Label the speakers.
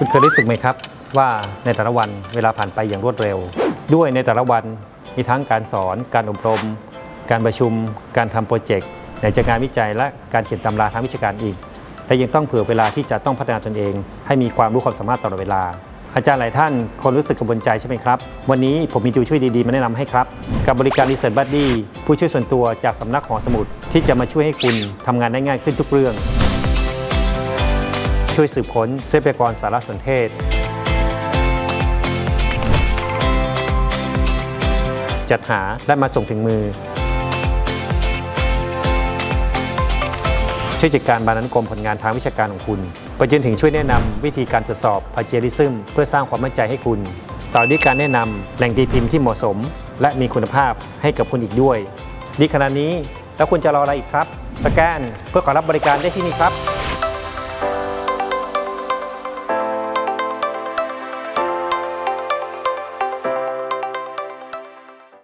Speaker 1: คุณเคยรู้สึกไหมครับ ว่าในแต่ละวันเวลาผ่านไปอย่างรวดเร็ว ด้วยในแต่ละวันมีทั้งการสอน การอบรม การประชุม การทำโปรเจกต์ไหนจะงานวิจัยและการเขียนตำราทางวิชาการอีกแต่ยังต้องเผื่อเวลาที่จะต้องพัฒนาตนเอง ให้มีความรู้ความสามารถตลอดเวลา อาจารย์หลายท่านคนรู้สึกกังวลใจใช่ไหมครับ วันนี้ผมมีตัวช่วยดีๆ มาแนะนำให้ครับ กับบริการ Research Buddy ผู้ช่วยส่วนตัวจากสำนักหอสมุดที่จะมาช่วยให้คุณทำงานได้ง่ายขึ้นทุกเรื่อง ช่วยสืบค้นทรัพยากรสารสนเทศ จัดหาและมาส่งถึงมือช่วยจัดการบรรณานุกรมผลงานทางวิชาการของคุณไปจนถึงช่วยแนะนำวิธีการตรวจสอบพาเจริซึมเพื่อสร้างความมั่นใจให้คุณ ต่อด้วยการแนะนำแหล่งตีพิมพ์ที่เหมาะสม และมีคุณภาพให้กับคุณอีกด้วย ดีขนาดนี้แล้วคุณจะรออะไรอีกครับ สแกนเพื่อขอรับบริการได้ที่นี่ครับ